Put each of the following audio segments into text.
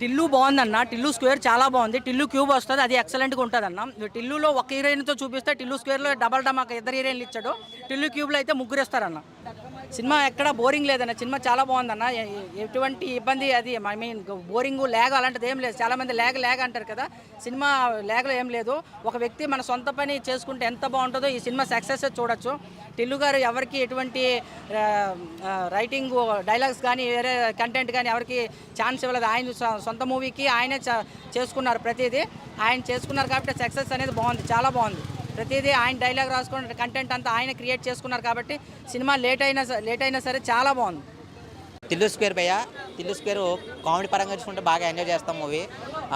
టిల్లు బాగుందన్న. టిల్లు స్క్వేర్ చాలా బాగుంది. టిల్లు క్యూబ్ వస్తుంది. అది ఎక్సలెంట్గా ఉంటుంది అన్న టిల్లులో ఒక హీరోయిన్తో చూపిస్తే టిల్లు స్క్వేర్లో డబల్ డమాక్ ఇద్దరు హీరోయిన్లు ఇచ్చాడు. టిల్లు క్యూబ్లో అయితే ముగ్గురు ఇస్తారన్న సినిమా ఎక్కడ బోరింగ్ లేదన్న సినిమా చాలా బాగుందన్న. ఎటువంటి ఇబ్బంది అది ఐ మీన్ బోరింగ్ లేగ అలాంటిది ఏం లేదు. చాలామంది లేగ లేగ అంటారు కదా. సినిమా లేగలో ఏం లేదు. ఒక వ్యక్తి మన సొంత పని చేసుకుంటే ఎంత బాగుంటుందో ఈ సినిమా సక్సెస్ చూడొచ్చు. టిల్లు గారు ఎవరికి ఎటువంటి రైటింగ్ డైలాగ్స్ కానీ వేరే కంటెంట్ కానీ ఎవరికి ఛాన్స్ ఇవ్వలేదు. ఆయన సొంత మూవీకి ఆయనే చేసుకున్నారు ప్రతిదీ. ఆయన చేసుకున్నారు కాబట్టి సక్సెస్ అనేది బాగుంది. చాలా బాగుంది. ప్రతిదీ ఆయన డైలాగ్ రాసుకున్న కంటెంట్ అంతా ఆయన క్రియేట్ చేసుకున్నారు కాబట్టి సినిమా లేట్ అయినా లేట్ అయినా సరే చాలా బాగుంది. తిల్లు స్క్వేర్ భయ్య. తిల్లు స్క్వేర్ కామెడీ పరంగా చూసుకుంటే బాగా ఎంజాయ్ చేస్తాం మూవీ.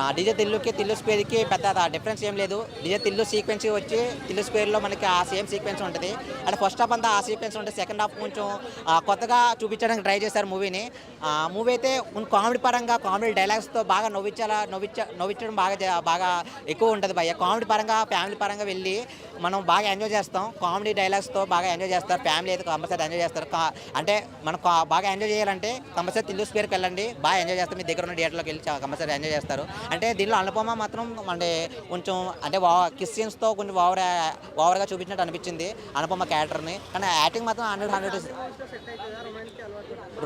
డిజే తిల్లుకి తిల్లు స్క్వేర్కి పెద్ద డిఫరెన్స్ ఏం లేదు. డిజే తిల్లు సీక్వెన్స్ వచ్చి తిల్లు స్క్వేర్లో మనకి ఆ సేమ్ సీక్వెన్స్ ఉంటుంది. అంటే ఫస్ట్ హాఫ్ అంతా ఆ సీక్వెన్స్ ఉంటుంది సెకండ్ హాఫ్ కొంచెం కొత్తగా చూపించడానికి ట్రై చేశారు మూవీని. మూవీ అయితే కామెడీ పరంగా కామెడీ డైలాగ్స్తో బాగా నవ్వించాలా నవ్వించ నవ్వించడం బాగా బాగా ఎక్కువ ఉంటుంది భయ్య. కామెడీ పరంగా ఫ్యామిలీ పరంగా వెళ్ళి మనం బాగా ఎంజాయ్ చేస్తాం. కామెడీ డైలాగ్స్తో బాగా ఎంజాయ్ చేస్తారు. ఫ్యామిలీ అయితే కంపల్సరీ ఎంజాయ్ చేస్తారు. కా- అంటే మనం బాగా ఎంజాయ్ చేయాలంటే కంపల్సరీ తిల్లు స్క్వేర్కి వెళ్ళండి. బాగా ఎంజాయ్ చేస్తారు. మీ దగ్గర ఉన్న థియేటర్లోకి వెళ్ళి కంపల్సరీ ఎంజాయ్ చేస్తారు. అంటే దీనిలో అనుపమ మాత్రం అంటే కొంచెం అంటే క్రిస్టియన్స్తో కొంచెం ఓవర్ ఓవర్గా చూపించినట్టు అనిపించింది అనుపమ క్యారెక్టర్ని. కానీ యాక్టింగ్ మాత్రం హండ్రెడ్ హండ్రెడ్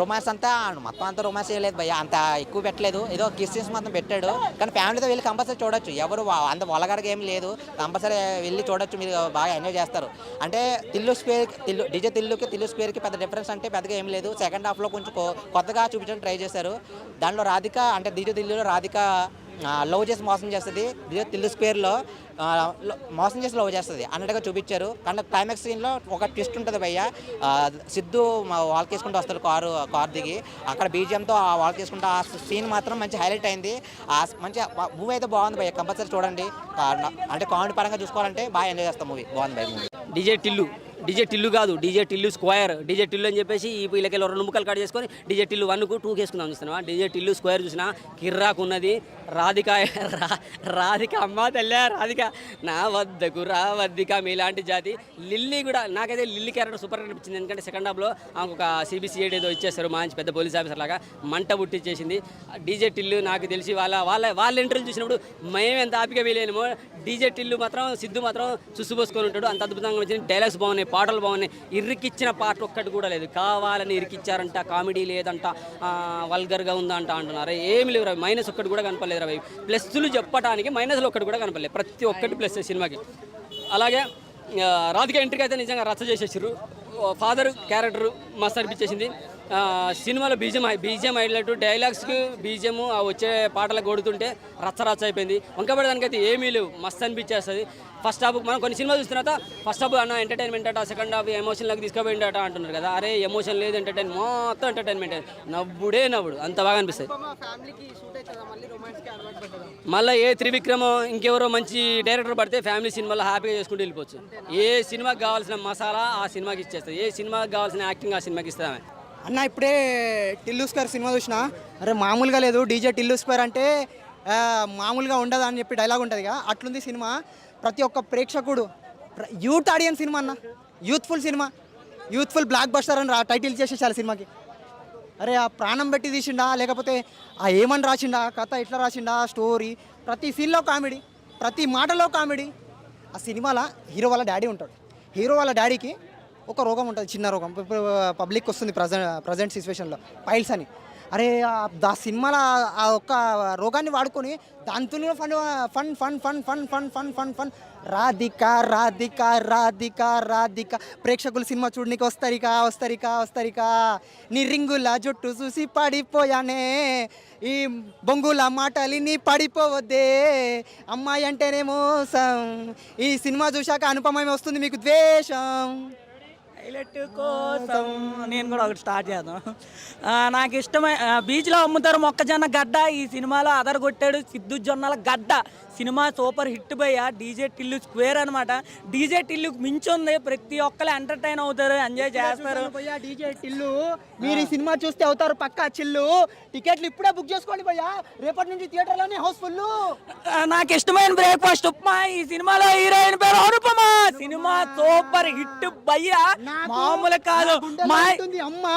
రొమాన్స్ అంతా మొత్తం అంతా రొమాన్స్ చేయలేదు భయ్య. అంత ఎక్కువ పెట్టలేదు. ఏదో క్రిస్టియన్స్ మాత్రం పెట్టాడు. కానీ ఫ్యామిలీతో వెళ్ళి కంపల్సరీ చూడొచ్చు. ఎవరు అంత వలగడగా ఏం లేదు. కంపల్సరీ వెళ్ళి చూడొచ్చు. మీరు బాగా ఎంజాయ్ చేస్తారు. అంటే తిల్లు స్క్వేర్ తిల్లు డిజే తిల్లుకి తిల్లు స్క్వేర్కి పెద్ద డిఫరెన్స్ అంటే పెద్దగా ఏం లేదు. సెకండ్ హాఫ్లో కొంచెం కొత్తగా చూపించడానికి ట్రై చేశారు. దాంట్లో రాధిక అంటే డిజే తిల్లులో రాధిక లవ్ చేసి మోసం చేస్తుంది. డిజే తిల్లు స్క్వేర్లో మోసం చేసి లవ్ చేస్తుంది. అన్నట్టుగా చూపించారు. కానీ క్లైమాక్స్ సీన్లో ఒక ట్విస్ట్ ఉంటుంది భయ్య. సిద్ధు వాల్కి వేసుకుంటూ వస్తాడు కారు కార్ దిగి. అక్కడ బీజియంతో ఆ వాల్కి వేసుకుంటూ ఆ సీన్ మాత్రం మంచి హైలైట్ అయింది. ఆ మంచి మూవీ అయితే బాగుంది భయ్య. కంపల్సరీ చూడండి. అంటే కామెడీ పరంగా చూసుకోవాలంటే బాగా ఎంజాయ్ చేస్తాం మూవీ బాగుంది భయ్య movie DJ Tillu. DJ Tillu కాదు DJ Tillu square. DJ Tillu అని చెప్పేసి ఈ వీళ్ళకి రెండు ముక్కలు కట్ చేసుకొని డీజే టిల్లు వన్కు టూ కేసుకుందాం చూస్తున్నావా? డీజే టిల్లు స్క్వేర్ చూసినా కిర్రాకు ఉన్నది రాధిక రా- రాధిక అమ్మ తల్లే రాధిక. నా వద్దకు రా వద్దిక మీలాంటి జాతి. లిల్లీ కూడా నాకైతే లిల్లీ క్యారెక్టర్ సూపర్ అనిపించింది. ఎందుకంటే సెకండ్ హాఫ్లో ఆమెకు ఒక సిబిసిఐడి ఏదో ఇచ్చేస్తారు మంచి పెద్ద పోలీస్ ఆఫీసర్ లాగా మంట పుట్టించేసింది డీజే టిల్లు నాకు తెలిసి వాళ్ళ వాళ్ళ వాళ్ళ ఇంటర్వ్యూ చూసినప్పుడు మేము ఎంత ఆపిక వీలేమో డీజే టిల్లు మాత్రం సిద్ధు మాత్రం చూసుపోసుకొని ఉంటాడు. అంత అద్భుతంగా వచ్చింది డైలాగ్స్ బాగున్నాయి. పాటలు బాగున్నాయి. ఇరికిచ్చిన పాట ఒక్కటి కూడా లేదు. కావాలని ఇరికిచ్చారంట కామెడీ లేదంట వల్గర్గా ఉందంట అంటున్నారు. ఏమి లేవు రవి మైనస్ ఒక్కటి కూడా కనపడలేదు రవి. ప్లస్లు చెప్పడానికి మైనస్లు ఒక్కటి కూడా కనపడలేదు. ప్రతి ఒక్కటి ప్లస్ సినిమాకి. అలాగే రాధిక ఎంట్రీకి అయితే నిజంగా రచ్చ చేసేసారు ఫాదర్ క్యారెక్టర్ మస్తు అనిపించేసింది. సినిమాలో బీజిఎం బీజిఎం హైలైట్ డైలాగ్స్కి బీజిఎం ఆ వచ్చే పాటలకు కొడుతుంటే రచ్చ రచ్చ అయిపోయింది. వంకబడి దానికైతే ఏమీ లేవు. మస్తు అనిపించేస్తుంది. ఫస్ట్ హాఫ్ మనం కొన్ని సినిమాలు చూస్తున్న తర్వాత ఫస్ట్ హాఫ్ అన్న ఎంటర్టైన్మెంట్ అట సెకండ్ హాఫ్ ఎమోషన్లోకి తీసుకుపోయిందట అంటున్నారు కదా. అరే ఎమోషన్ లేదు ఎంటర్టైన్ మొత్తం ఎంటర్టైన్మెంట్ నవ్వుడే నవ్వుడు. అంత బాగా అనిపిస్తుంది. మళ్ళీ ఏ త్రివిక్రమ్ ఇంకెవరో మంచి డైరెక్టర్ పడితే ఫ్యామిలీ సినిమాలో హ్యాపీగా చేసుకుంటూ వెళ్ళిపోవచ్చు. ఏ సినిమాకి కావాల్సిన మసాలా ఆ సినిమాకి ఇచ్చేస్తుంది. ఏ సినిమాకి కావాల్సిన యాక్టింగ్ ఆ సినిమాకి ఇస్తామే అన్న ఇప్పుడే టిల్లుస్కర్ సినిమా చూసిన? అరే మామూలుగా లేదు. డీజే టిల్లుస్కర్ అంటే మామూలుగా ఉండదు అని చెప్పి డైలాగ్ ఉంటుంది కదా. అట్లుంది సినిమా. ప్రతి ఒక్క ప్రేక్షకుడు ప్ర- యూత్ ఆడియన్స్ సినిమా అన్న. Youthful cinema. Youthful blockbuster అని టైటిల్ చేసేసారు సినిమాకి. అరే ఆ ప్రాణం పెట్టి తీసిండా? లేకపోతే ఆ ఏమని రాసిండా? కథ ఎట్లా రాసిండా? స్టోరీ. ప్రతి సీన్లో కామెడీ. ప్రతి మాటలో కామెడీ. ఆ సినిమాలో హీరో వాళ్ళ డాడీ ఉంటాడు. హీరో వాళ్ళ డాడీకి ఒక రోగం ఉంటుంది చిన్న రోగం. పబ్లిక్ వస్తుంది ప్రజెంట్ ప్రజెంట్ సిచ్యువేషన్లో పైల్స్ అని. అరే ఆ- దా ఆ ఒక్క రోగాన్ని వాడుకొని దాంతో fun fun fun fun fun fun fun fun fun Radhika Radhika Radhika Radhika. ప్రేక్షకులు సినిమా చూడనికి వస్తారిక వస్తారిక వస్తారిక. నీ రింగుల జుట్టు చూసి పడిపోయానే. ఈ బొంగుల మాటలి నీ పడిపోవద్దే. అమ్మాయి అంటేనే మోసం ఈ సినిమా చూశాక అనుపమయం వస్తుంది మీకు ద్వేషం. హైలైట్ కోసం నేను కూడా ఒకటి స్టార్ట్ చేద్దాం. నాకు ఇష్టమై బీచ్లో అమ్ముతారు మొక్కజొన్న గడ్డ. ఈ సినిమాలో అదర కొట్టాడు Siddhu Jonnalagadda. Cinema super hit పోయా. డీజే టిల్లు స్క్వేర్ అనమాట డీజే టిల్లు మించుంది. ప్రతి ఒక్కరు ఎంటర్టైన్ అవుతారు ఎంజాయ్ చేస్తారు. డీజే టిల్లు. మీరు ఈ సినిమా చూస్తే అవుతారు పక్కా చిల్లు. టికెట్లు ఇప్పుడే బుక్ చేసుకోండి భయ్యా రేపటి నుంచి థియేటర్లోనే హౌస్ఫుల్ ఆ, నాకు ఇష్టమైన బ్రేక్ఫాస్ట్ ఉప్మా. ఈ సినిమాలో హీరోయిన్ పేరు అనుపమ. సినిమా సూపర్ హిట్ భయ్యా మామూలు కాదు. మా అమ్మా.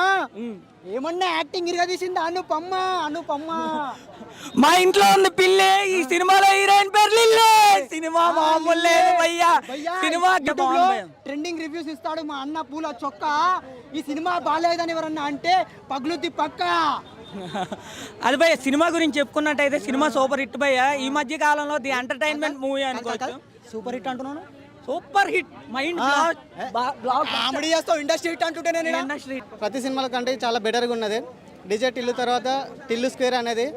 ఏమన్నా యాక్టింగ్ ఇరగదీసింది అనుపమ్మ అనుపమ్మ. మా ఇంట్లో ఉంది పిల్లి ఈ సినిమాలో హీరోయిన్ పేరు లిల్లీ. సినిమా మామూలు లేదు భయ్యా. సినిమా ట్రెండింగ్ రివ్యూస్ ఇస్తాడు మా అన్న పూల చొక్కా. ఈ సినిమా బాగాలేదని ఎవరన్నా అంటే పగులుతి పక్క. అది భయ్య సినిమా గురించి చెప్పుకున్నట్టయితే సినిమా సూపర్ హిట్ భయ్య. ఈ మధ్య కాలంలో ది ఎంటర్టైన్మెంట్ మూవీ అనుకోవచ్చు. సూపర్ హిట్ అంటున్నాను. Super hit. Mind block comedy చేస్తావు ఇండస్ట్రీ హిట్ అంటుంటే నేను ఇండస్ట్రీ ప్రతి సినిమాల కంటే చాలా బెటర్గా ఉన్నది. డిజే టిల్లు తర్వాత టిల్లు స్క్వేర్ అనేది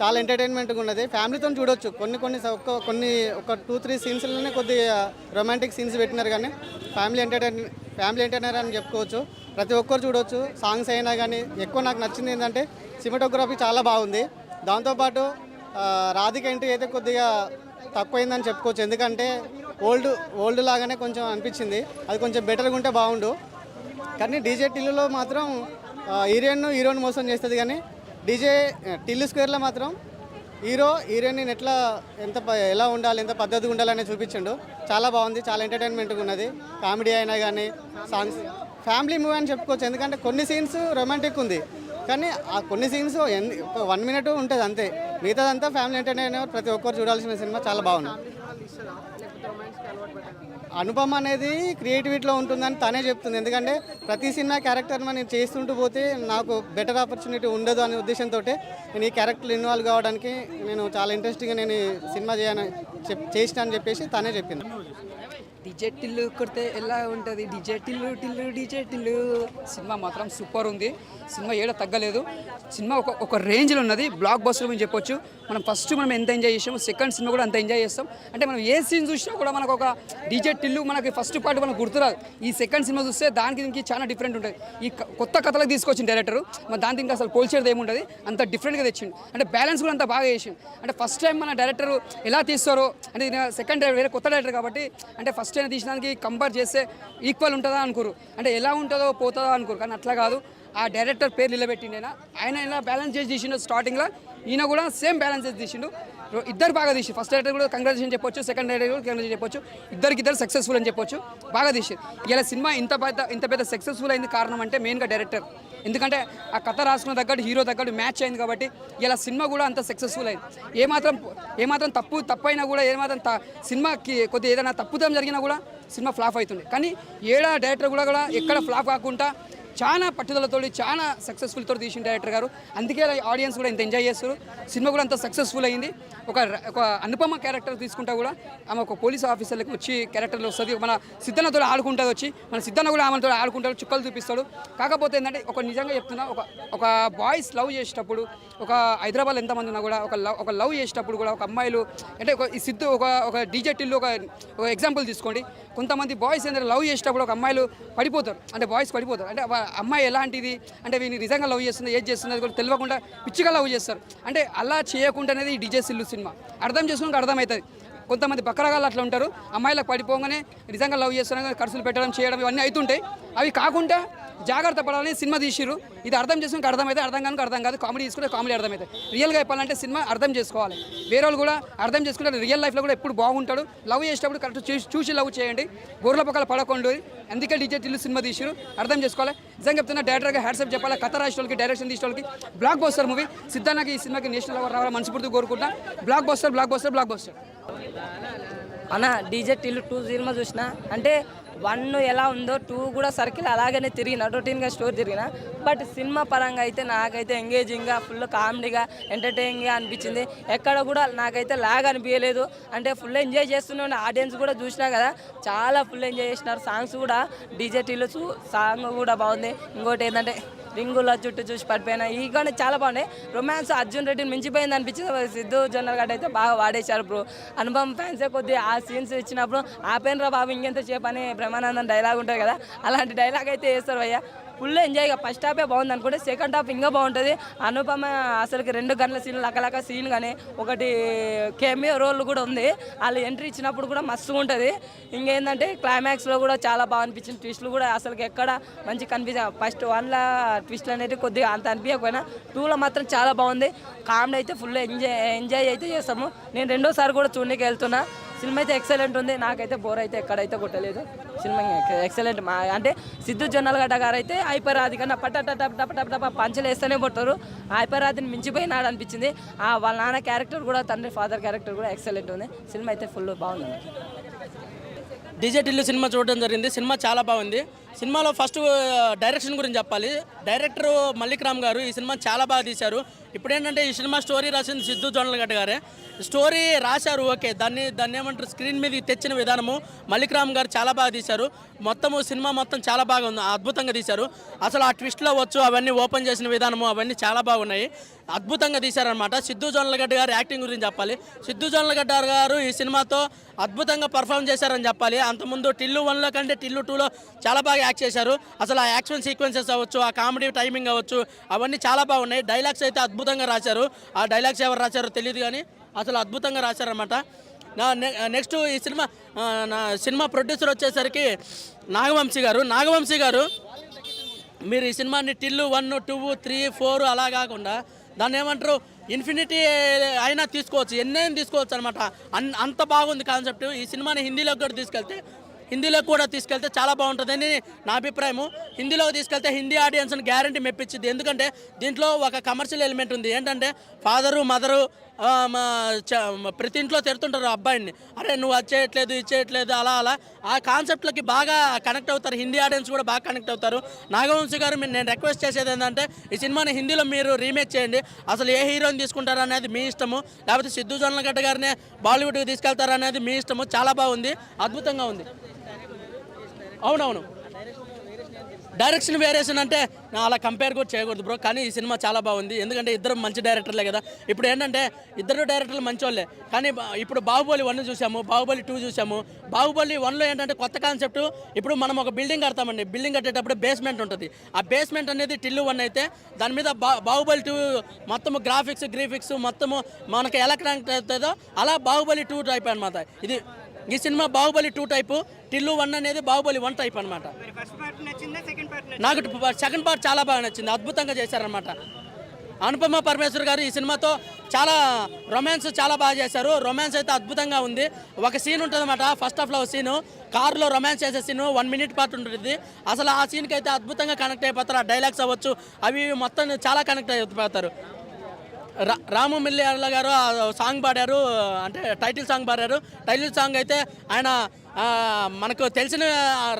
చాలా ఎంటర్టైన్మెంట్గా ఉన్నది. ఫ్యామిలీతో చూడొచ్చు. కొన్ని కొన్ని ఒక్క కొన్ని ఒక టూ త్రీ సీన్స్లోనే కొద్ది రొమాంటిక్ సీన్స్ పెట్టినారు కానీ ఫ్యామిలీ ఎంటర్టైన్ ఫ్యామిలీ ఎంటర్టైనర్ అని చెప్పుకోవచ్చు. ప్రతి ఒక్కరు చూడొచ్చు. సాంగ్స్ అయినా కానీ ఎక్కువ నాకు నచ్చింది ఏంటంటే సినిమాటోగ్రఫీ చాలా బాగుంది. దాంతోపాటు రాధిక ఎంట్రీ అయితే కొద్దిగా తక్కువైందని చెప్పుకోవచ్చు. ఎందుకంటే ఓల్డ్ ఓల్డ్ లాగానే కొంచెం అనిపించింది. అది కొంచెం బెటర్గా ఉంటే బాగుండు. కానీ డీజే టిల్లులో మాత్రం హీరోయిన్ హీరోని మోసం చేస్తుంది కానీ డీజే టిల్లు స్క్వేర్లో మాత్రం హీరో హీరోయిన్ ఎట్లా ఎంత ప- ఎలా ఉండాలి ఎంత పద్ధతిగా ఉండాలని చూపించిండు. చాలా బాగుంది చాలా ఎంటర్టైన్మెంట్గా ఉన్నది. కామెడీ అయినా కానీ సాంగ్స్ ఫ్యామిలీ మూవీ అని చెప్పుకోవచ్చు. ఎందుకంటే కొన్ని సీన్స్ రొమాంటిక్ ఉంది. కానీ ఆ కొన్ని సీన్స్ ఒక వన్ మినిట్ ఉంటుంది అంతే. మిగతాదంతా ఫ్యామిలీ ఎంటర్టైన్ ప్రతి ఒక్కరు చూడాల్సిన సినిమా చాలా బాగుంది. అనుపమ అనేది క్రియేటివిటీలో ఉంటుందని తనే చెప్తుంది. ఎందుకంటే ప్రతి సినిమా క్యారెక్టర్ నేను చేస్తుంటూ పోతే నాకు బెటర్ ఆపర్చునిటీ ఉండదు అనే ఉద్దేశంతో నేను ఈ క్యారెక్టర్ ఇన్వాల్వ్ కావడానికి నేను చాలా ఇంట్రెస్టింగ్గా నేను సినిమా చేయను చెప్ చేసిన అని చెప్పేసి తనే చెప్పింది. డిజే టిల్లు కొడితే ఎలా ఉంటుంది? DJ Tillu Tillu DJ Tillu cinema మాత్రం సూపర్ ఉంది. సినిమా ఏడ తగ్గలేదు. సినిమా ఒక ఒక రేంజ్లో ఉన్నది. బ్లాక్ బస్టర్ అని చెప్పొచ్చు. మనం ఫస్ట్ మనం ఎంత ఎంజాయ్ చేసాము సెకండ్ సినిమా కూడా అంత ఎంజాయ్ చేస్తాం. అంటే మనం ఏ సీన్ చూసినా కూడా మనకు ఒక డీజే టిల్లు మనకి ఫస్ట్ పార్ట్ మనకు గుర్తురాదు. ఈ సెకండ్ సినిమా చూస్తే దానికి దీనికి చాలా డిఫరెంట్ ఉంటుంది. ఈ క- కొత్త కథలకు తీసుకొచ్చింది డైరెక్టర్. మరి దానికి ఇంకా అసలు పోల్చేది ఏముంటుంది అంత డిఫరెంట్గా తెచ్చిండు. అంటే బ్యాలెన్స్ కూడా అంత బాగా చేసిండు. అంటే ఫస్ట్ టైం మన డైరెక్టర్ ఎలా తీస్తారో అంటే సెకండ్ వేరే కొత్త డైరెక్టర్ కాబట్టి అంటే ఫస్ట్ తీసిన తీసినానికి కంపేర్ చేస్తే ఈక్వల్ ఉంటుందా అనుకోరు. అంటే ఎలా ఉంటుందో పోతుందో అనుకోరు. కానీ అట్లా కాదు. ఆ డైరెక్టర్ పేరు నిలబెట్టిండేనా? ఆయన ఇలా బ్యాలెన్స్ చేసి తీసిండు స్టార్టింగ్లో ఈయన కూడా సేమ్ బ్యాలెన్స్ చేసి తీసిండు. ఇద్దరు బాగా తీసి ఫస్ట్ డైరెక్టర్ కూడా కంగ్రాచులేషన్ చెప్పొచ్చు. సెకండ్ డైరెక్టర్ కూడా కంగ్రాచులేషన్ చెప్పొచ్చు. ఇద్దరికి ఇద్దరు సక్సెస్ఫుల్ అని చెప్పొచ్చు. బాగా తీసి ఇలా సినిమా ఇంత పెద్ద ఇంత పెద్ద సక్సెస్ఫుల్ అయింది కారణం అంటే మెయిన్గా డైరెక్టర్ ఎందుకంటే ఆ కథ రాసుకున్న తగ్గట్టు హీరో తగ్గట్టు మ్యాచ్ అయింది కాబట్టి ఇలా సినిమా కూడా అంత సక్సెస్ఫుల్ అయింది. ఏమాత్రం ఏమాత్రం తప్పు తప్పు కూడా ఏమాత్రం సినిమాకి కొద్దిగా ఏదైనా తప్పుదం జరిగినా కూడా సినిమా ఫ్లాప్ అవుతుంది. కానీ ఏడా డైరెక్టర్ కూడా కూడా ఎక్కడ ఫ్లాప్ కాకుండా చాలా పట్టుదలతో చాలా సక్సెస్ఫుల్ తోటి తీసిన డైరెక్టర్ గారు. అందుకే ఆడియన్స్ కూడా ఇంత ఎంజాయ్ చేస్తారు. సినిమా కూడా అంత సక్సెస్ఫుల్ అయింది. ఒక ఒక అనుపమ క్యారెక్టర్ తీసుకుంటా కూడా ఆమె ఒక పోలీస్ ఆఫీసర్లకు వచ్చి క్యారెక్టర్లో వస్తుంది. మన సిద్ధన్నతో ఆడుకుంటుంది వచ్చి మన సిద్ధన్న కూడా ఆమెతో ఆడుకుంటాడు చుక్కలు చూపిస్తాడు. కాకపోతే ఏంటంటే ఒక నిజంగా చెప్తున్నా ఒక ఒక బాయ్స్ లవ్ చేసేటప్పుడు ఒక హైదరాబాద్ ఎంతమంది ఉన్నా కూడా ఒక లవ్ ఒక లవ్ చేసేటప్పుడు కూడా ఒక అమ్మాయిలు అంటే ఒక ఈ సిద్ధు ఒక ఒక డీజెటిల్లో ఒక ఎగ్జాంపుల్ తీసుకోండి. కొంతమంది బాయ్స్ ఏంటంటే లవ్ చేసేటప్పుడు ఒక అమ్మాయిలు పడిపోతారు. అంటే బాయ్స్ పడిపోతారు. అంటే అమ్మాయి ఎలాంటిది? అంటే వీని నిజంగా లవ్ చేస్తుంది ఏది చేస్తుంది కూడా తెలియకుండా పిచ్చిగా లవ్ చేస్తారు. అంటే అలా చేయకుండా అనేది ఈ డీజే సిల్లు సినిమా. అర్థం చేసుకుంటే అర్థమవుతుంది కొంతమంది బకరగాళ్ళు అట్లా ఉంటారు. అమ్మాయిలకు పడిపోగానే నిజంగా లవ్ చేస్తున్నారు ఖర్చులు పెట్టడం చేయడం ఇవన్నీ అవుతుంటాయి అవి కాకుండా జాగ్రత్త పడాలని సినిమా తీసిరు ఇది అర్థం చేసుకుని అర్థమైతే అర్థం కనుక అర్థం కాదు. కామెడీ తీసుకుంటే కామెడీ అర్థమైతే. రియల్గా చెప్పాలంటే సినిమా అర్థం చేసుకోవాలి. వేరే వాళ్ళు కూడా అర్థం చేసుకుంటే రియల్ లైఫ్లో కూడా ఎప్పుడు బాగుంటాడు. లవ్ చేసేటప్పుడు కరెక్ట్ చూసి చూసి లవ్ చేయండి. గొర్రెల పక్కల పడకుండా. అందుకే డీజే టిల్లు సినిమా తీసిరు అర్థం చేసుకోవాలి. నిజంగా చెప్తున్నా డైరెక్టర్గా హ్యాట్సప్ చెప్పాలి? కథ రాసిన వాళ్ళకి డైరెక్షన్ తీసిన వాళ్ళకి. బ్లాక్ బోస్టర్ మూవీ సిద్ధానికి ఈ సినిమాకి నేషనల్ అవార్డు రావాలి? మనస్ఫూర్తి కోరుకుంటా blockbuster blockbuster blockbuster అన్న డీజే టిల్లు టూ సినిమా చూసిన అంటే వన్ ఎలా ఉందో టూ కూడా సర్కిల్ అలాగనే తిరిగిన రొటీన్గా స్టోర్ తిరిగిన. బట్ సినిమా పరంగా అయితే నాకైతే ఎంగేజింగ్గా ఫుల్ కామెడీగా ఎంటర్టైనింగ్గా అనిపించింది. ఎక్కడ కూడా నాకైతే లాగ్ అనిపించలేదు అంటే ఫుల్ ఎంజాయ్ చేస్తున్నాను. ఆడియన్స్ కూడా చూసినా కదా చాలా ఫుల్ ఎంజాయ్ చేసినారు. సాంగ్స్ కూడా డీజే టీలు సాంగ్ కూడా బాగుంది. ఇంకోటి ఏంటంటే రింగుల చుట్టూ చూసి పడిపోయినా. ఈ కానీ చాలా బాగున్నాయి రొమాన్స్ అర్జున్ రెడ్డిని మించిపోయింది అనిపించింది. సిద్ధు జొన్నల్ గడ్డ అయితే బాగా వాడేశారు బ్రో. అనుభవం ఫ్యాన్సే కొద్ది ఆ సీన్స్ ఇచ్చినప్పుడు ఆపేనరా బాబు ఇంకెంత చేపని బ్రహ్మానందం డైలాగ్ ఉంటుంది కదా. అలాంటి డైలాగ్ అయితే వేస్తారు అయ్యా. ఫుల్ ఎంజాయ్ ఫస్ట్ హాఫే బాగుంది అనుకుంటే సెకండ్ హాఫ్ ఇంకా బాగుంటుంది. అనుపమ అసలుకి రెండు గంటల సీన్ లకలక సీన్ కానీ ఒకటి కెమియో రోల్ కూడా ఉంది. వాళ్ళు ఎంట్రీ ఇచ్చినప్పుడు కూడా మస్తుగా ఉంటుంది. ఇంకేంటంటే క్లైమాక్స్లో కూడా చాలా బాగా అనిపించింది. ట్విస్ట్లు కూడా అసలుకి ఎక్కడ మంచి కనిపించ ఫస్ట్ వన్లో ట్విస్ట్లు అనేది కొద్దిగా అంత అనిపించకపోయినా టూలో మాత్రం చాలా బాగుంది. కామెడీ అయితే ఫుల్ ఎంజాయ్ ఎంజాయ్ అయితే చేస్తాము. నేను రెండోసారి కూడా చూడడానికి వెళ్తున్నా. సినిమా అయితే ఎక్సలెంట్ ఉంది. నాకైతే బోర్ అయితే ఎక్కడైతే కొట్టలేదు. సినిమా ఎక్సలెంట్ మా అంటే సిద్ధు జొన్నలగడ్డ గారు అయితే హైపరాది కన్నా పట్ట టప్ పంచలు వేస్తూనే కొట్టారు హైపరాదిని మించిపోయినాడు అనిపించింది. ఆ వాళ్ళ నాన్న క్యారెక్టర్ కూడా తండ్రి ఫాదర్ క్యారెక్టర్ కూడా ఎక్సలెంట్ ఉంది. సినిమా అయితే ఫుల్ బాగుంది. డీజే టిల్లు సినిమా చూడడం జరిగింది. సినిమా చాలా బాగుంది. సినిమాలో ఫస్ట్ డైరెక్షన్ గురించి చెప్పాలి. డైరెక్టర్ మల్లిక్ రామ్ గారు ఈ సినిమా చాలా బాగా తీశారు. ఇప్పుడు ఏంటంటే ఈ సినిమా స్టోరీ రాసింది సిద్ధు జొన్నలగడ్డ గారే. స్టోరీ రాశారు ఓకే. దాన్ని దాన్ని ఏమంటారు? స్క్రీన్ మీద తెచ్చిన విధానము మల్లిక్రామ్ గారు చాలా బాగా తీశారు. మొత్తము సినిమా మొత్తం చాలా బాగా ఉంది అద్భుతంగా తీశారు. అసలు ఆ ట్విస్ట్లో వచ్చు అవన్నీ ఓపెన్ చేసిన విధానము అవన్నీ చాలా బాగున్నాయి. అద్భుతంగా తీశారనమాట సిద్ధు జొన్నలగడ్డ గారు యాక్టింగ్ గురించి చెప్పాలి. సిద్ధు జొన్నలగడ్డ గారు ఈ సినిమాతో అద్భుతంగా పర్ఫామ్ చేశారని చెప్పాలి. అంతకుముందు టిల్లు వన్లో కంటే టిల్లు టూలో చాలా బాగా యాక్ట్ చేశారు. అసలు ఆ యాక్షన్ సీక్వెన్సెస్ అవ్వచ్చు ఆ కామెడీ టైమింగ్ అవ్వచ్చు అవన్నీ చాలా బాగున్నాయి. డైలాగ్స్ అయితే అద్భుతంగా రాశారు. ఆ డైలాగ్స్ ఎవరు రాశారో తెలియదు కానీ అసలు అద్భుతంగా రాశారనమాట నా నెక్స్ట్ ఈ సినిమా నా సినిమా ప్రొడ్యూసర్ వచ్చేసరికి నాగవంశీ గారు. నాగవంశీ గారు మీరు ఈ సినిమాని Tillu one two three four అలా కాకుండా దాన్ని ఏమంటారు ఇన్ఫినిటీ అయినా తీసుకోవచ్చు ఎన్నైనా తీసుకోవచ్చు అనమాట అంత బాగుంది కాన్సెప్ట్. ఈ సినిమాని హిందీలోకి కూడా తీసుకెళ్తే హిందీలో కూడా తీసుకెళ్తే చాలా బాగుంటుందని నా అభిప్రాయము. హిందీలో తీసుకెళ్తే హిందీ ఆడియన్స్ని గ్యారంటీ మెప్పించింది ఎందుకంటే దీంట్లో ఒక కమర్షియల్ ఎలిమెంట్ ఉంది. ఏంటంటే ఫాదరు మదరు మా చ- ప్రతి ఇంట్లో తిడుతుంటారు అబ్బాయిని. అరే నువ్వు అది చేయట్లేదు ఇది చేయట్లేదు అలా అలా. ఆ కాన్సెప్ట్లకి బాగా కనెక్ట్ అవుతారు. హిందీ ఆడియన్స్ కూడా బాగా కనెక్ట్ అవుతారు. నాగవంశీ గారు మీరు నేను రిక్వెస్ట్ చేసేది ఏంటంటే ఈ సినిమాని హిందీలో మీరు రీమేక్ చేయండి. అసలు ఏ హీరోని తీసుకుంటారు అనేది మీ ఇష్టము. లేకపోతే సిద్ధు జొన్నలగడ్డ గారినే బాలీవుడ్కి తీసుకెళ్తారు అనేది మీ ఇష్టము. చాలా బాగుంది. అద్భుతంగా ఉంది. అవునవును. డైరెక్షన్ వేరియేషన్ అంటే అలా కంపేర్ కూడా చేయకూడదు బ్రో కానీ ఈ సినిమా చాలా బాగుంది. ఎందుకంటే ఇద్దరు మంచి డైరెక్టర్లే కదా. ఇప్పుడు ఏంటంటే ఇద్దరు డైరెక్టర్లు మంచోళ్ళే. కానీ ఇప్పుడు బాహుబలి వన్ చూసాము బాహుబలి టూ చూసాము. బాహుబలి వన్లో ఏంటంటే కొత్త కాన్సెప్ట్ ఇప్పుడు మనం ఒక బిల్డింగ్ కడతామండి. బిల్డింగ్ కట్టేటప్పుడు బేస్మెంట్ ఉంటుంది. ఆ బేస్మెంట్ అనేది టిల్లు వన్ అయితే దాని మీద బా బాహుబలి టూ మొత్తము గ్రాఫిక్స్ గ్రీఫిక్స్ మొత్తము మనకి ఎలా కనెక్ట్ అవుతుందో అలా బాహుబలి టూ టైప్ అనమాట ఇది ఈ cinema Baahubali two type Tillu one అనేది బాహుబలి వన్ టైప్ అనమాట నాకు సెకండ్ పార్ట్ చాలా బాగా నచ్చింది అద్భుతంగా చేశారనమాట అనుపమ పరమేశ్వర్ గారు ఈ సినిమాతో చాలా రొమాన్స్ చాలా బాగా చేశారు. రొమాన్స్ అయితే అద్భుతంగా ఉంది. ఒక సీన్ ఉంటుందన్నమాట ఫస్ట్ హాఫ్లో ఒక సీను కారులో రొమాన్స్ చేసే సీన్ వన్ మినిట్ పార్ట్ ఉంటుంది అసలు ఆ సీన్కి అయితే అద్భుతంగా కనెక్ట్ అయిపోతారు ఆ డైలాగ్స్ అవ్వచ్చు అవి మొత్తం చాలా కనెక్ట్ అయిపోతారు. రాము మిల్లియాల గారు ఆ సాంగ్ పాడారు అంటే టైటిల్ సాంగ్ పాడారు. టైటిల్ సాంగ్ అయితే ఆయన మనకు తెలిసిన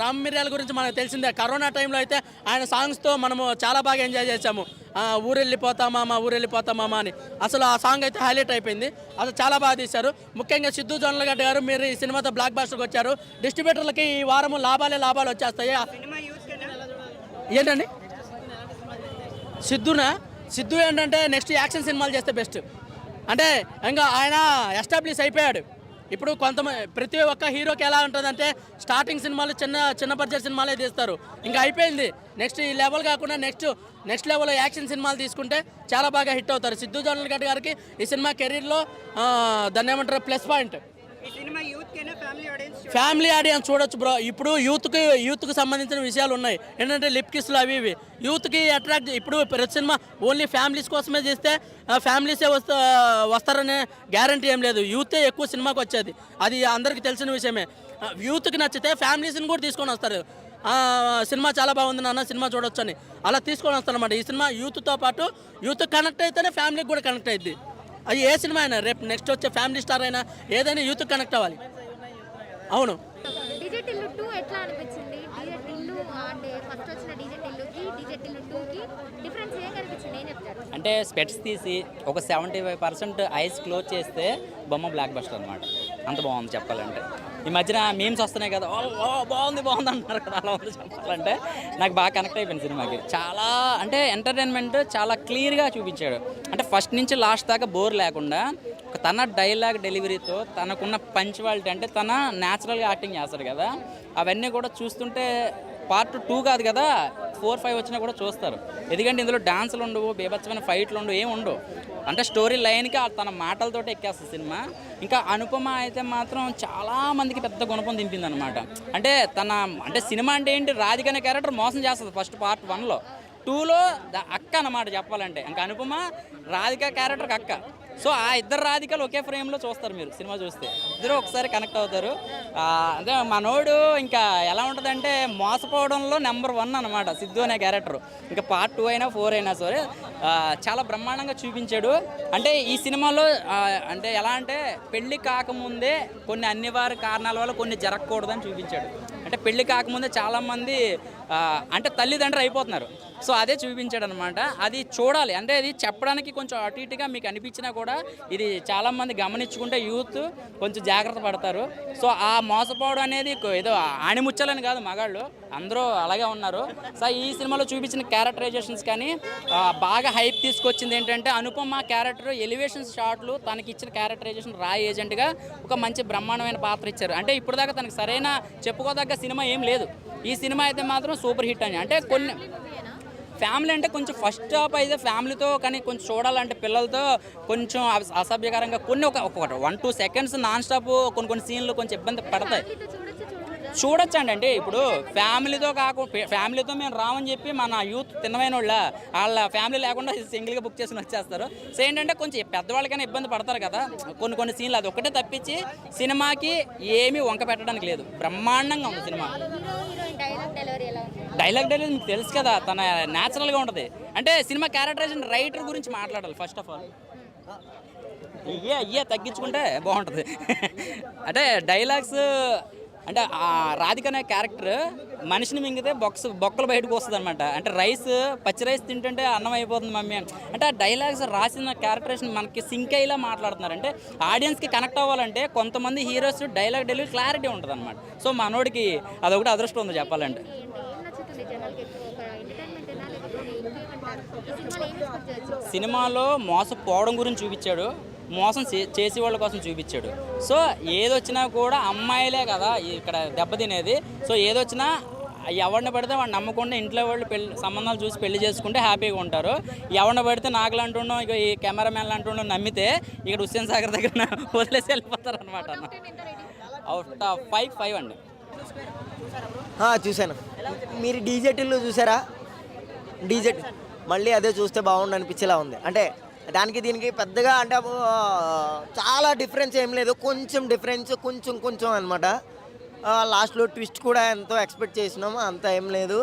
రామ్ మిర్యాల గురించి మనకు తెలిసిందే. కరోనా టైంలో అయితే ఆయన సాంగ్స్తో మనము చాలా బాగా ఎంజాయ్ చేసాము ఊరెళ్ళిపోతామా మా ఊరెళ్ళిపోతామా అని. అసలు ఆ సాంగ్ అయితే హైలైట్ అయిపోయింది. అసలు చాలా బాగా తీశారు. ముఖ్యంగా సిద్ధు జొన్నలగడ్డ గారు మీరు ఈ సినిమాతో బ్లాక్ బాస్టర్కి వచ్చారు. డిస్ట్రిబ్యూటర్లకి ఈ వారము లాభాలే లాభాలు వచ్చేస్తాయి. ఏంటండి? సిద్ధునా? సిద్ధు ఏంటంటే నెక్స్ట్ యాక్షన్ సినిమాలు చేస్తే బెస్ట్. అంటే ఇంకా ఆయన ఎస్టాబ్లిష్ అయిపోయాడు. ఇప్పుడు కొంతమంది ప్రతి ఒక్క హీరోకి ఎలా ఉంటుందంటే స్టార్టింగ్ సినిమాలు చిన్న చిన్న బడ్జెట్ సినిమాలే తీస్తారు. ఇంకా అయిపోయింది. నెక్స్ట్ ఈ లెవెల్ కాకుండా నెక్స్ట్ నెక్స్ట్ లెవెల్ యాక్షన్ సినిమాలు తీసుకుంటే చాలా బాగా హిట్ అవుతారు. సిద్ధు జొన్నలగడ్డ గారికి ఈ సినిమా కెరీర్లో దాన్ని ఏమంటారు? Plus point. ఫ్యామిలీ ఆడియన్స్ చూడొచ్చు బ్రో ఇప్పుడు యూత్కి యూత్కి సంబంధించిన విషయాలు ఉన్నాయి. ఏంటంటే లిప్ కిస్లు అవి ఇవి. యూత్కి అట్రాక్ట్ ఇప్పుడు ప్రతి సినిమా ఓన్లీ ఫ్యామిలీస్ కోసమే చేస్తే ఫ్యామిలీసే వస్తా వస్తారనే గ్యారంటీ ఏం లేదు. యూతే ఎక్కువ సినిమాకి వచ్చేది. అది అందరికీ తెలిసిన విషయమే. యూత్కి నచ్చితే ఫ్యామిలీస్ని కూడా తీసుకొని వస్తారు. సినిమా చాలా బాగుంది నాన్న సినిమా చూడొచ్చు అని అలా తీసుకొని వస్తారన్నమాట. ఈ సినిమా యూత్తో పాటు యూత్ కనెక్ట్ అయితేనే ఫ్యామిలీకి కూడా కనెక్ట్ అయింది అది ఏ సినిమా అయినా రేపు నెక్స్ట్ వచ్చే ఫ్యామిలీ స్టార్ అయినా ఏదైనా యూత్ కనెక్ట్ అవ్వాలి. అవును. టూ ఎట్లా అనిపించింది? అంటే ఫస్ట్ వచ్చిన డీజే టిల్లుకి డీజే టిల్లు టూకి డిఫరెన్స్ ఏం కనిపించింది? ఏం చెప్తారు? అంటే స్పెట్స్ తీసి ఒక seventy five percent eyes close చేస్తే బొమ్మ బ్లాక్ బస్టర్ అనమాట అంత బాగుంది చెప్పాలంటే. ఈ మధ్యన మీమ్స్ వస్తున్నాయి కదా. "ఓ, బాగుంది బాగుంది అంటున్నారు కదా. అలా ఉంది చెప్పాలంటే. నాకు బాగా కనెక్ట్ అయిపోయింది సినిమాకి. చాలా అంటే ఎంటర్టైన్మెంట్ చాలా క్లియర్గా చూపించాడు. అంటే ఫస్ట్ నుంచి లాస్ట్ దాకా బోర్ లేకుండా తన డైలాగ్ డెలివరీతో తనకున్న పంచువాలిటీ అంటే తన న్యాచురల్గా యాక్టింగ్ చేస్తాడు కదా. అవన్నీ కూడా చూస్తుంటే పార్ట్ టూ కాదు కదా. ఫోర్ ఫైవ్ వచ్చినా కూడా చూస్తారు. ఎందుకంటే ఇందులో డాన్సులు ఉండవు బీభత్సమైన ఫైట్లు ఉండవు ఏమి ఉండవు. అంటే స్టోరీ లైన్కి ఆ తన మాటలతోటి ఎక్కేస్తుంది సినిమా. ఇంకా అనుపమ అయితే మాత్రం చాలా మందికి పెద్ద గుణపం దింపింది అనమాట అంటే తన అంటే సినిమా అంటే ఏంటి? రాధిక అనే క్యారెక్టర్ మోసం చేస్తుంది ఫస్ట్ పార్ట్ వన్లో. టూలో అక్క అన్నమాట చెప్పాలంటే. ఇంకా అనుపమ రాధిక క్యారెక్టర్కి అక్క. సో ఆ ఇద్దరు రాధికలు ఒకే ఫ్రేమ్లో చూస్తారు మీరు సినిమా చూస్తే. ఇద్దరు ఒకసారి కనెక్ట్ అవుతారు. అంటే అదే మనోడు ఇంకా ఎలా ఉంటుందంటే మోసపోవడంలో నెంబర్ వన్ అనమాట సిద్ధు అనే క్యారెక్టర్ ఇంకా పార్ట్ టూ అయినా ఫోర్ అయినా సరే చాలా బ్రహ్మాండంగా చూపించాడు. అంటే ఈ సినిమాలో అంటే ఎలా అంటే పెళ్ళి కాకముందే కొన్ని అన్నివారి కారణాల వల్ల కొన్ని జరగకూడదని చూపించాడు. అంటే పెళ్ళి కాకముందే చాలామంది అంటే తల్లిదండ్రులు అయిపోతున్నారు. సో అదే చూపించాడు అనమాట అది చూడాలి. అంటే అది చెప్పడానికి కొంచెం అటు ఇటుగా మీకు అనిపించినా కూడా ఇది చాలామంది గమనించుకుంటే యూత్ కొంచెం జాగ్రత్త పడతారు. సో ఆ మోసపోవడం అనేది ఏదో ఆణిముచ్చాలని కాదు మగాళ్ళు. అందరూ అలాగే ఉన్నారు. సో ఈ సినిమాలో చూపించిన క్యారెక్టరైజేషన్స్ కానీ బాగా హైప్ తీసుకొచ్చింది ఏంటంటే అనుపమ క్యారెక్టర్ ఎలివేషన్ షాట్లు తనకి ఇచ్చిన క్యారెక్టరైజేషన్ రా ఏజెంట్గా ఒక మంచి బ్రహ్మాండమైన పాత్ర ఇచ్చారు. అంటే ఇప్పుడు దాకా తనకి సరైన చెప్పుకోదగ్గ సినిమా ఏం లేదు. ఈ సినిమా అయితే మాత్రం సూపర్ హిట్ అని. అంటే కొన్ని ఫ్యామిలీ అంటే కొంచెం ఫస్ట్ హాఫ్ అయితే ఫ్యామిలీతో కానీ కొంచెం చూడాలంటే పిల్లలతో కొంచెం అస- అసభ్యకరంగా కొన్ని ఒక ఒక one two seconds non stop కొన్ని కొన్ని సీన్లు కొంచెం ఇబ్బంది పడతాయి. చూడొచ్చండి. అంటే ఇప్పుడు ఫ్యామిలీతో కాకుండా ఫ్యామిలీతో మేము రామని చెప్పి మన యూత్ తిన్నమైన వాళ్ళ వాళ్ళ ఫ్యామిలీ లేకుండా సింగిల్గా బుక్ చేసుకుని వచ్చేస్తారు. సో ఏంటంటే కొంచెం పెద్దవాళ్ళకైనా ఇబ్బంది పడతారు కదా. కొన్ని కొన్ని సీన్లు అది ఒకటే తప్పించి సినిమాకి ఏమీ వంక పెట్టడానికి లేదు. బ్రహ్మాండంగా ఉంది cinema. Dialogue delivery dialogue dialogue మీకు తెలుసు కదా తన న్యాచురల్గా ఉంటుంది. అంటే సినిమా క్యారెక్టరైజేషన్ రైటర్ గురించి మాట్లాడాలి ఫస్ట్ ఆఫ్ ఆల్. ఇయ్యే అయ్యే తగ్గించుకుంటే బాగుంటుంది. అంటే డైలాగ్స్ అంటే ఆ రాధిక అనే క్యారెక్టర్ మనిషిని మింగితే బొక్స్ బొక్కలు బయటకు వస్తుంది అనమాట అంటే రైస్ పచ్చి రైస్ తింటుంటే అన్నం అయిపోతుంది మమ్మీ అని. అంటే ఆ డైలాగ్స్ రాసిన క్యారెక్టరేషన్ మనకి సింక్ అయ్యేలా మాట్లాడుతున్నారు. అంటే ఆడియన్స్కి కనెక్ట్ అవ్వాలంటే కొంతమంది హీరోస్ డైలాగ్ డెలివరీ క్లారిటీ ఉంటుంది అనమాట సో మనోడికి అదొకటి అదృష్టం ఉంది చెప్పాలంటే. సినిమాలో మోసపోవడం గురించి చూపించాడు. మోసం చే- చేసే వాళ్ళ కోసం చూపించాడు. సో ఏదొచ్చినా కూడా అమ్మాయిలే కదా ఇక్కడ దెబ్బతినేది సో ఏదొచ్చినా ఎవరిని పడితే వాడు నమ్మకుండా ఇంట్లో వాళ్ళు పెళ్ళి సంబంధాలు చూసి పెళ్ళి చేసుకుంటే హ్యాపీగా ఉంటారు. ఎవరిని పడితే నాకు అంటున్నాం ఇక ఈ కెమెరామెన్లు అంటుండో నమ్మితే ఇక్కడ హుస్సేన్ సాగర్ దగ్గర వదిలేసి వెళ్ళిపోతారు అనమాట అవుట్ ఆఫ్ ఫైవ్ ఫైవ్ అండి. చూశాను. మీరు డీజెటిల్లో చూసారా? డీజెట్ మళ్ళీ అదే చూస్తే బాగుండు అనిపించేలా ఉంది. అంటే దానికి దీనికి పెద్దగా అంటే చాలా డిఫరెన్స్ ఏం లేదు. కొంచెం డిఫరెన్స్ కొంచెం కొంచెం అనమాట లాస్ట్లో ట్విస్ట్ కూడా ఎంతో ఎక్స్పెక్ట్ చేసినాము అంత ఏం లేదు.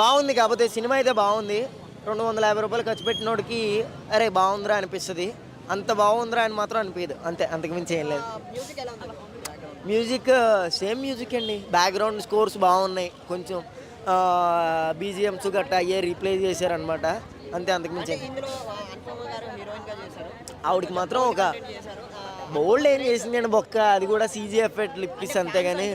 బాగుంది కాకపోతే సినిమా అయితే బాగుంది. రెండు వందల యాభై రూపాయలు ఖర్చు పెట్టినోడికి అరే బాగుందిరా అనిపిస్తుంది. అంత బాగుందిరా అని మాత్రం అనిపించదు అంతే అంతకుమించి ఏం లేదు. మ్యూజిక్ సేమ్ మ్యూజిక్ అండి. బ్యాక్గ్రౌండ్ స్కోర్స్ బాగున్నాయి. కొంచెం బీజిఎమ్స్ గట్టా అయ్యే రీప్లే చేశారనమాట అంతే అంతకుమించి ఆవిడకి మాత్రం ఒక బోల్డ్ ఏం చేసిందండి బొక్క అది కూడా సీజీ ఎఫెక్ట్ లిప్పిస్ అంతే కానీ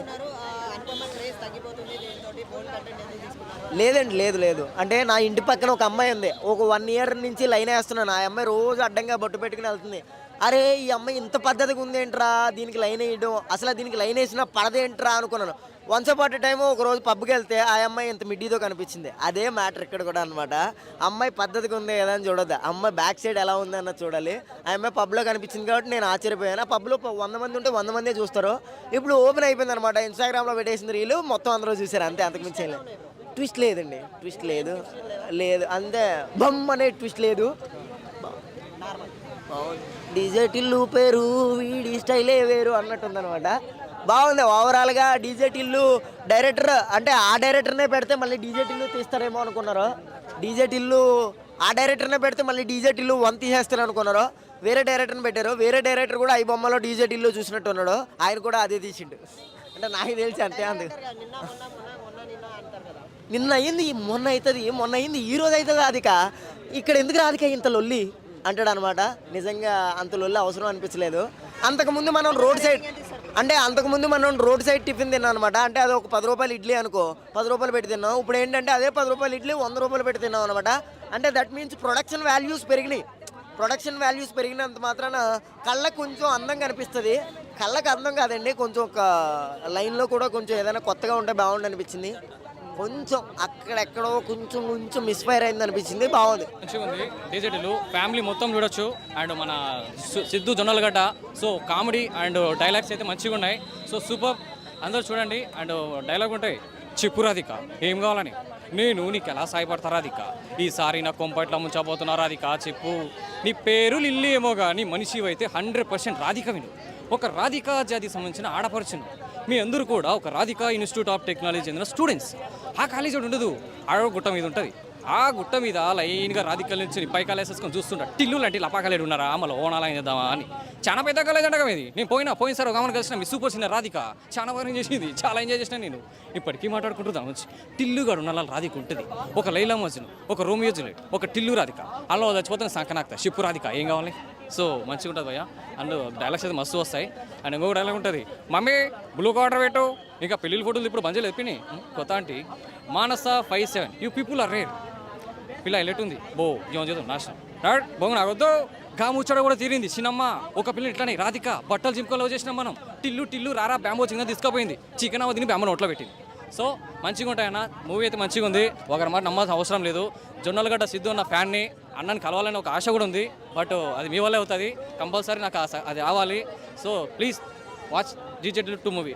లేదండి లేదు లేదు. అంటే నా ఇంటి పక్కన ఒక అమ్మాయి ఉంది. ఒక వన్ ఇయర్ నుంచి లైన్ వేస్తున్నాను. ఆ అమ్మాయి రోజు అడ్డంగా బొట్టు పెట్టుకుని వెళ్తుంది. అరే ఈ అమ్మాయి ఇంత పద్ధతిగా ఉందేంట్రా? దీనికి లైన్ వేయడం. అసలు దీనికి లైన్ వేసినా పడదేంట్రా అనుకున్నాను. వన్స్ అపాట్ టైం ఒక రోజు పబ్కి వెళ్తే ఆ అమ్మాయి ఇంత మిడ్డీతో కనిపించింది. అదే మ్యాటర్ ఇక్కడ కూడా అనమాట అమ్మాయి పద్ధతిగా ఉంది కదా అని చూడద్దు. అమ్మాయి బ్యాక్ సైడ్ ఎలా ఉంది అన్న చూడాలి. ఆ అమ్మాయి పబ్లో కనిపించింది కాబట్టి నేను ఆశ్చర్యపోయాను. ఆ పబ్లో వంద మంది ఉంటే వంద మందే చూస్తారు. ఇప్పుడు ఓపెన్ అయిపోయింది అనమాట ఇన్స్టాగ్రామ్లో పెట్టేసిన రీలు మొత్తం అందరూ చూసారు. అంతే అంతకుమించి ఏం లేదు. ట్విస్ట్ లేదండి. ట్విస్ట్ లేదు. లేదు. అంతే. బమ్ అనే ట్విస్ట్ లేదు. డీజే టిల్లు పేరు వీడి స్టైలే వేరు అన్నట్టుందనమాట బాగుంది ఓవరాల్గా డీజే టిల్లు డైరెక్టర్ అంటే ఆ డైరెక్టర్నే పెడితే మళ్ళీ డీజే టిల్లు తీస్తారేమో అనుకున్నారు. డీజే టిల్లు ఆ డైరెక్టర్నే పెడితే మళ్ళీ డీజే టిల్లు వన్ తీసేస్తారు అనుకున్నారు వేరే డైరెక్టర్ని పెట్టారు. వేరే డైరెక్టర్ కూడా ఈ బొమ్మలో డీజే టిల్లు చూసినట్టు ఉన్నాడు ఆయన కూడా అదే తీసిండు. అంటే నాకు తెలిసి అంతే అందు నిన్న అయింది మొన్న అవుతుంది మొన్న అయింది ఈ రోజు అవుతుంది అదిక? ఇక్కడ ఎందుకు రాధిక ఇంత లొల్లి? అంటాడు అనమాట నిజంగా అంత లొల్లి అవసరం అనిపించలేదు. అంతకుముందు మనం రోడ్ సైడ్ అంటే అంతకుముందు మనం రోడ్ సైడ్ టిఫిన్ తిన్నాం అనమాట అంటే అది ఒక పది రూపాయలు ఇడ్లీ అనుకో పది రూపాయలు పెట్టి తిన్నాం. ఇప్పుడు ఏంటంటే అదే పది రూపాయలు ఇడ్లీ వంద రూపాయలు పెట్టి తిన్నాం అనమాట. అంటే దట్ మీన్స్ ప్రొడక్షన్ వాల్యూస్ పెరిగినాయి. ప్రొడక్షన్ వాల్యూస్ పెరిగినంత మాత్రాన కళ్ళకు కొంచెం అందం కనిపిస్తుంది. కళ్ళకు అందం కాదండి కొంచెం ఒక లైన్లో కూడా కొంచెం ఏదైనా కొత్తగా ఉంటే బాగుండి అనిపించింది. కొంచెం అక్కడెక్కడో కొంచెం కొంచెం మిస్ఫైర్ అయింది అనిపించింది బాగుంది. మంచిగా ఉంది డీజెటీలు ఫ్యామిలీ మొత్తం చూడొచ్చు. అండ్ మన Siddhu Jonnalagadda. So comedy and dialogues అయితే మంచిగా ఉన్నాయి సో సూపర్. అందరూ చూడండి. అండ్ డైలాగ్ ఉంటాయి. చిప్పురాధిక ఏం కావాలని? నేను నీకు ఎలా సాయపడతారా అధిక ఈసారి నా కొంపట్ల ముంచబోతున్నా అధిక చెప్పు. నీ పేరు లిల్లి ఏమో కానీ మనిషి అయితే హండ్రెడ్ పర్సెంట్ రాధిక విను. ఒక రాధికా జాతికి సంబంధించిన ఆడపడుచును. మీ అందరూ కూడా ఒక రాధికా ఇన్స్టిట్యూట్ ఆఫ్ టెక్నాలజీ చెందిన స్టూడెంట్స్. ఆ కాలేజీ ఒకటి ఉండదు ఆడ గుట్ట మీద ఉంటుంది. ఆ గుట్ట మీద లైన్గా రాధికల నుంచి పై కాలేజ్ చూస్తుంటా టిల్లు లాంటి లపాకాలేడు ఉన్నారా? మళ్ళీ ఓనాలా చేద్దామా అని. చాలా పెద్ద కాలేజ్ అంటగా ఇది నేను పోయినా పోయిన సార్ ఒక ఆమెను కలిసిన మీ సూపర్ సినిమా రాధిక. చాలా బాగా చేసింది. చాలా ఎంజాయ్ చేసిన నేను. ఇప్పటికీ మాట్లాడుకుంటున్నాం వచ్చి టిల్లుగాడు ఉన్న రాధిక ఉంటుంది. ఒక లైలా మజ్ను ఒక రోమియో జులెట్ ఒక టిల్లు రాధిక. అలా చచ్చిపోతుంది సంకనాక్త. షిప్పు రాధిక ఏం కావాలి? సో మంచిగా ఉంటుంది భయ్య. అండ్ డైలాగ్స్ అయితే మస్తు వస్తాయి. అండ్ ఇంకొక డైలాగ్ ఉంటుంది. మమ్మీ బ్లూ కలర్ పెట్టు. ఇంకా పెళ్ళిళ్ళ ఫోటోలు ఇప్పుడు మంచిగా చెప్పినాయి కొత్త aunty. Manasa five seven. You people are rare. పిల్ల ఎల్లెట్టుంది బో జీవం చేద్దాం? నాశనం. రాడ్ బొంగు నాకొద్దు గా ముచ్చట కూడా తీరింది. చిన్నమ్మ ఒక పిల్ల ఇట్లానే రాధిక బట్టలు జింకోలో చేసినాం మనం. టిల్లు టిల్లు రారా బ్యాంబో చిన్న తీసుకుపోయింది. చికెన్ అవ్వ తిని బ్యాంబో నోట్లో పెట్టింది. సో మంచిగా ఉంటాయన్న మూవీ అయితే మంచిగా ఉంది. ఒకరి మాట నమ్మాల్సిన అవసరం లేదు. జొన్నలగడ్డ సిద్ధు అన్న ఫ్యాన్ని అన్నని కలవాలని ఒక ఆశ కూడా ఉంది. బట్ అది మీ వల్లే అవుతుంది. కంపల్సరీ నాకు అది రావాలి. So please watch GZ two movie.